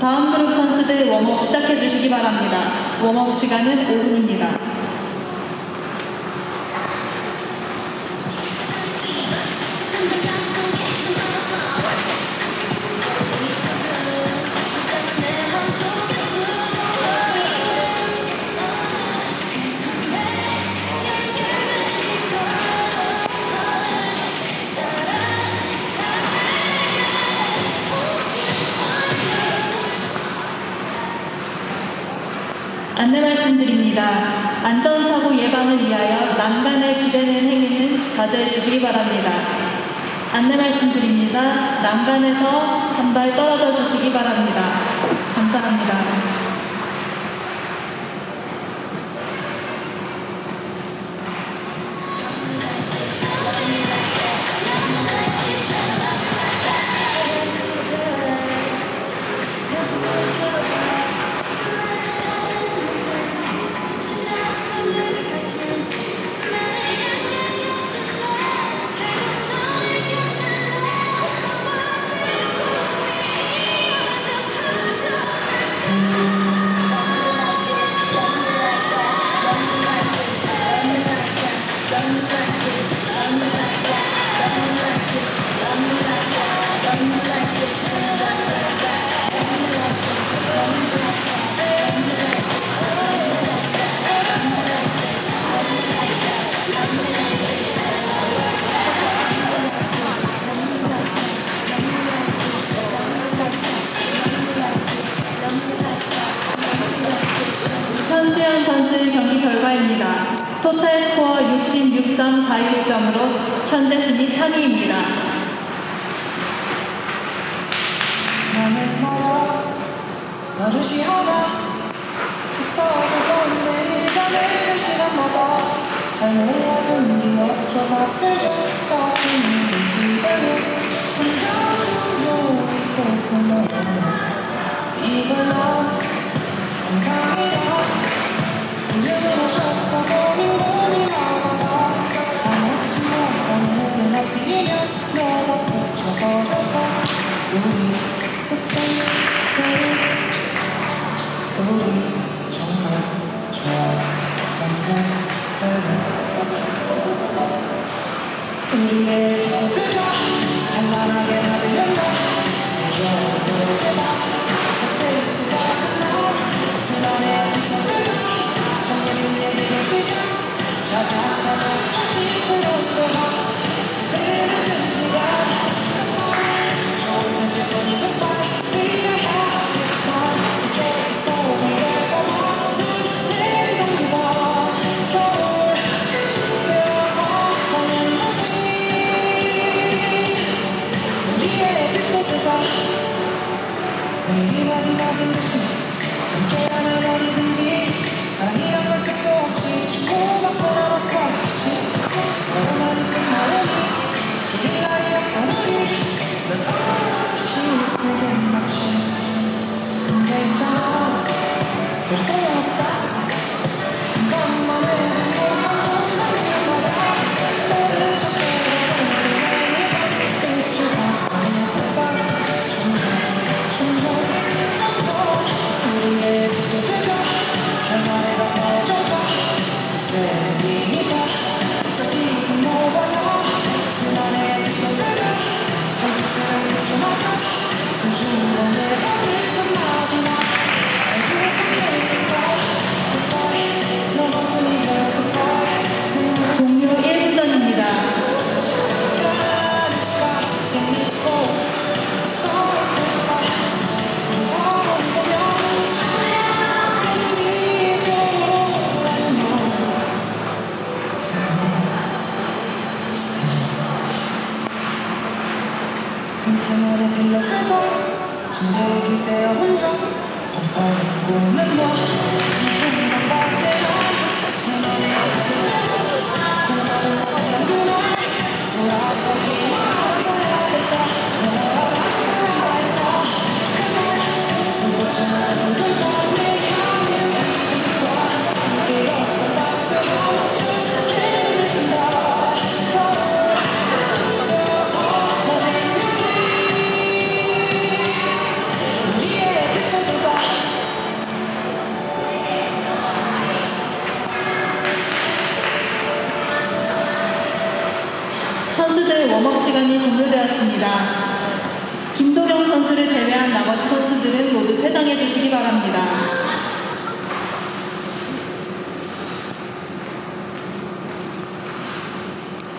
다음 그룹 선수들 웜업 시작해 주시기 바랍니다. 웜업 시간은 5분입니다. 안내 말씀드립니다. 안전사고 예방을 위하여 난간에 기대는 행위는 자제해 주시기 바랍니다. 안내 말씀드립니다. 난간에서 한 발 떨어져 주시기 바랍니다. 감사합니다. 선수연 선수 경기 결과입니다. 토탈 스코어 66.46점으로 현재 순위 3위입니다. 나는 멀어 너를 시하나. 있어오고 매일 전에 그 시간마다 잘 모아둔 기억 조각들 중 우리의 じゃじゃじゃじゃシンって 그늘에 빌려 끄던 침대에 기대어 혼자 펑펑 우는 너. 선수들 웜업 시간이 종료되었습니다. 김도경 선수를 제외한 나머지 선수들은 모두 퇴장해 주시기 바랍니다.